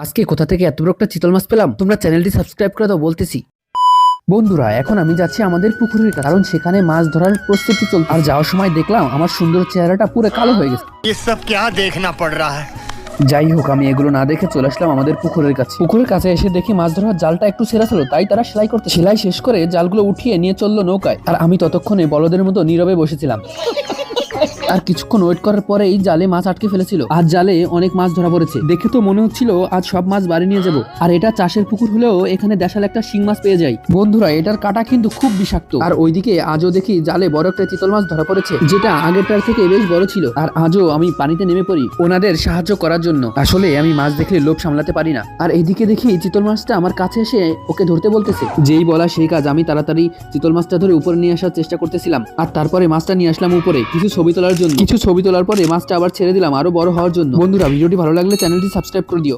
আজকে কোথা থেকে এত বড় একটা চিতল মাছ পেলাম তোমরা চ্যানেলটি সাবস্ক্রাইব করে দাও বলতেছি বন্ধুরা এখন আমি যাচ্ছি আমাদের পুকুরের কাছে, কারণ সেখানে মাছ ধরার প্রস্তুতি চলছে আর যাওয়ার সময় দেখলাম আমার সুন্দর চেহারাটা পুরো কালো হয়ে গেছে ये सब क्या देखना पड़ रहा है যাই হোক আমি এগুলো না দেখে চলে আসলাম আমাদের পুকুরের কাছে পুকুরের কাছে এসে দেখি মাছ ধরার জালটা একটু সেরা ছিল তাই তারা সেলাই করতে সেলাই শেষ করে জালগুলো উঠিয়ে নিয়ে চললো নৌকায় আর আমি ততক্ষণে বলদের মতো নীরবে বসেছিলাম আর কিছুক্ষণ ওয়েট করার পরে এই জালে মাছ আটকে ফেলেছিল। আজ জালে অনেক মাছ ধরা পড়েছে। দেখে তো মনে হচ্ছিল আজ সব মাছ বাড়ি নিয়ে যাব। আর এটা চাষের পুকুর হলেও এখানে দেশাল একটা শিং মাছ পেয়ে যায়। বন্ধুরা, এটার কাটা কিন্তু খুব বিষাক্ত। আর ওইদিকে আজও দেখি জালে বড় একটা চিতল মাছ ধরা পড়েছে, যেটা আগেরটার থেকে বেশ বড় ছিল। আর আজও আমি পানিতে নেমে পড়ি ওনাদের সাহায্য করার জন্য। আসলে আমি মাছ দেখলে লোভ সামলাতে পারি না। আর এইদিকে দেখি চিতল মাছটা আমার কাছে এসে ওকে ধরতে বলতেছে। যেই বলা সেই কাজ আমি তাড়াতাড়ি চিতল মাছটা ধরে উপরে নিয়ে আসার চেষ্টা করতেছিলাম। আর তারপরে মাছটা নিয়ে আসলাম উপরে। কিছু ছবি তোলার জন্য। কিছু ছবি তোলার পরে মাছটা আবার ছেড়ে দিলাম আরও বড় হওয়ার জন্য। বন্ধুরা ভিডিওটি ভালো লাগলে চ্যানেলটি সাবস্ক্রাইব করে দিও।